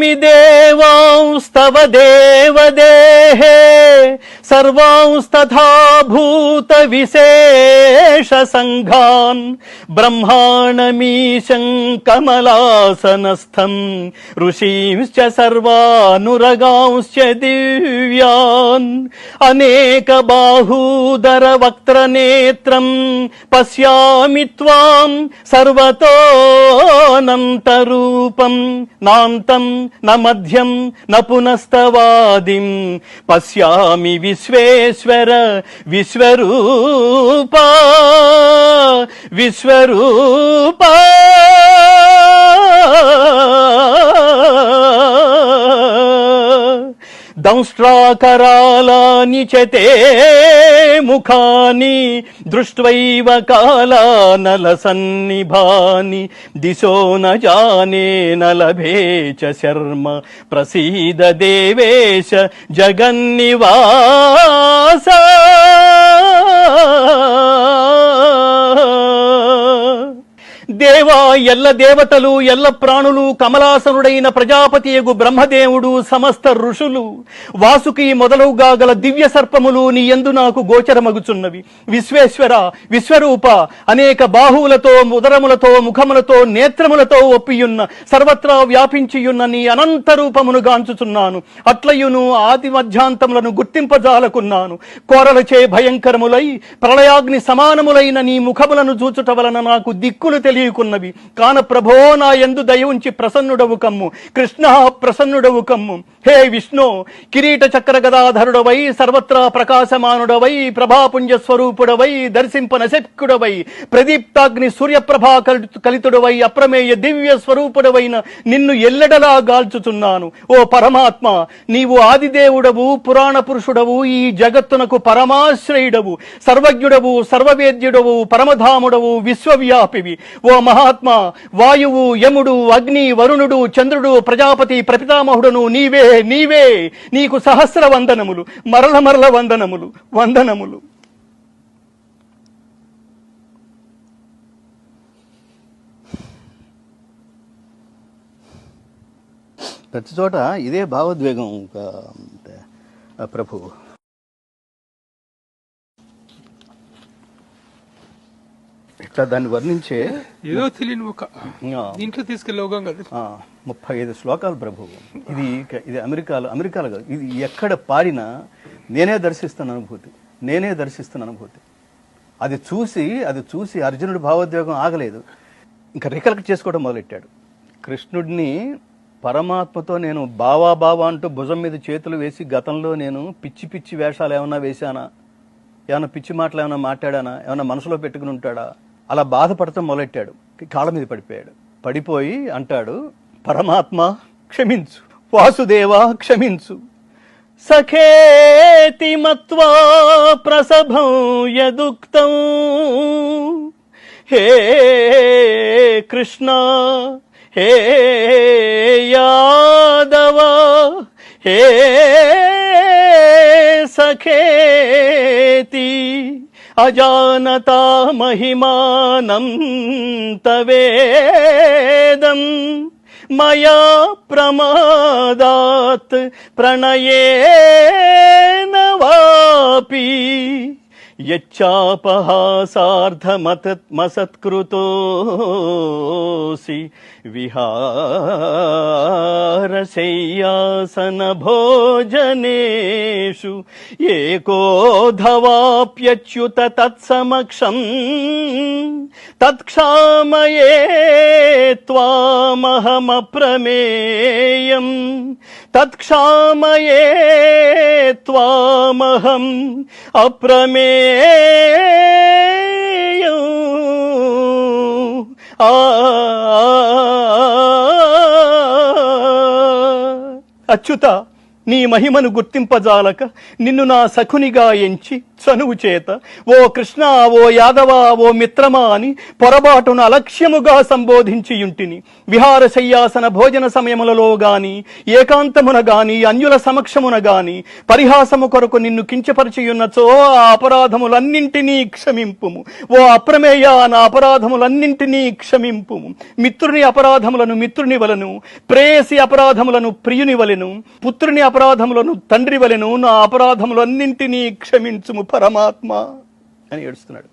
పశ్యామి దేవాంస్తవ దేవదేహే. సర్వాంస్తథా భూత విశేష సంఘాన్ బ్రహ్మాణమీశం కమలాసనస్థం ఋషీంశ్చ సర్వానురగాంశ్చ దివ్యాన్ అనేక బాహూదర వక్త్రనేత్రం పశ్యామి త్వాం సర్వతోనంతరూపం నాంతం న మధ్యం న పునస్తవాదిం పశ్యామి విశ్వేశ్వర విశ్వరూప విశ్వరూప దంష్ట్రాకరాలాని చ తే ముఖాని దృష్ట్వైవ కాలానల సన్నిభాని. దిశో న జానే నలభే చ శర్మ ప్రసీద దేవేశ జగన్నివాస. దేవా ఎల్ల దేవతలు ఎల్ల ప్రాణులు కమలాసనుడైన ప్రజాపతియగు బ్రహ్మదేవుడు సమస్త ఋషులు. వాసుకి మొదలుగా గల దివ్య సర్పములు నీ యందు నాకు గోచరమగుచున్నవి. విశ్వేశ్వర విశ్వరూప అనేక బాహువులతో ఉదరములతో ముఖములతో నేత్రములతో ఒప్పియున్న సర్వత్రా వ్యాపించియున్న నీ అనంత రూపమును గాంచుచున్నాను. అట్లయును ఆది మధ్యాంతములను గుర్తింపజాలకున్నాను. కోరలచే భయంకరములై ప్రళయాగ్ని సమానములైన నీ ముఖములను చూచుట వలన నాకు దిక్కులు అనుకున్నవి. కాన ప్రభో నా ఎందు దయ ఉంచి ప్రసన్నుడవు కమ్ము. కృష్ణ ప్రసన్నుడవు కమ్ము. హే విష్ణు కిరీట చక్ర గదాధరుడవై సర్వత్రా ప్రకాశమానుడవై ప్రభాపుంజ స్వరూపుడవై దర్శింపన శక్యుడవై ప్రదీప్తాగ్ని సూర్యప్రభా కలితుడవై అప్రమేయ దివ్య స్వరూపుడవైన నిన్ను ఎల్లెడలా గాల్చుచున్నాను. ఓ పరమాత్మ నీవు ఆదిదేవుడవు పురాణ పురుషుడవు ఈ జగత్తునకు పరమాశ్రయుడవు సర్వజ్ఞుడవు సర్వవేద్యుడవు పరమధాముడవు విశ్వవ్యాపివి. ఓ మహాత్మ వాయువు యముడు అగ్ని వరుణుడు చంద్రుడు ప్రజాపతి ప్రపితామహుడును నీవే నీవే. నీకు సహస్ర వందనములు మరల మరల వందనములు వందనములు. ప్రతి చోట ఇదే భావోద్వేగం ప్రభు. ఇట్లా దాన్ని వర్ణించే ఏదో తెలియని ఒక ఆ, దీంట్లో తీసుకెళ్ళవగాం కదా. ఆ, ముప్పై ఐదు శ్లోకాలు ప్రభు. ఇది ఇది అమెరికాలో అమెరికాలో కాదు. ఇది ఎక్కడ పాడినా నేనే దర్శిస్తున్న అనుభూతి. నేనే దర్శిస్తున్న అనుభూతి. అది చూసి అది చూసి అర్జునుడి భావోద్వేగం ఆగలేదు. ఇంకా రికలెక్ట్ చేసుకోవడం మొదలెట్టాడు. కృష్ణుడిని పరమాత్మతో నేను బావా బావా అంటూ భుజం మీద చేతులు వేసి గతంలో నేను పిచ్చి పిచ్చి వేషాలు ఏమన్నా వేశానా? ఏమైనా పిచ్చి మాటలు ఏమైనా మాట్లాడానా? ఏమైనా మనసులో పెట్టుకుని ఉంటాడా? అలా బాధపడటం మొదలెట్టాడు. కాళ్ళ మీద పడిపోయాడు. పడిపోయి అంటాడు పరమాత్మ క్షమించు. వాసుదేవా క్షమించు. సఖేతి మత్వా ప్రసభం యదుక్తం. హే కృష్ణ హే యాదవ హే సఖే అజానతా మహిమానం తవేదం మయా ప్రమాదాత్ ప్రణయేన వాపి యచ్చాపహాసార్థమసత్కృతోసి విహారశయ్యాసన భోజనేషు ఏకోధవాప్యచ్యుత తత్సమక్షం తత్క్షామయే త్వామహమప్రమేయం తత్క్షామయే త్వామహం అప్రమేయం ఆ అచ్యుత నీ మహిమను గుర్తింపజాలక నిన్ను నా సఖునిగా ఎంచి చనువు చేత ఓ కృష్ణ ఓ యాదవ ఓ మిత్రమా అని పొరబాటును అలక్ష్యముగా సంబోధించియుంటిని. విహార శయ్యాసన భోజన సమయములలో గాని ఏకాంతమున గాని అన్యుల సమక్షమున గాని పరిహాసము కొరకు నిన్ను కించపరిచియున్నచో ఆ అపరాధములన్నింటినీ క్షమింపుము. ఓ అప్రమేయ నా అపరాధములన్నింటినీ క్షమింపుము. మిత్రుని అపరాధములను మిత్రుని వలను ప్రేయసి అపరాధములను ప్రియుని వలెను పుత్రుని అపరాధములను తండ్రి వలెను నా అపరాధములన్నింటినీ క్షమించుము పరమాత్మ అని ఏడుస్తున్నాడు.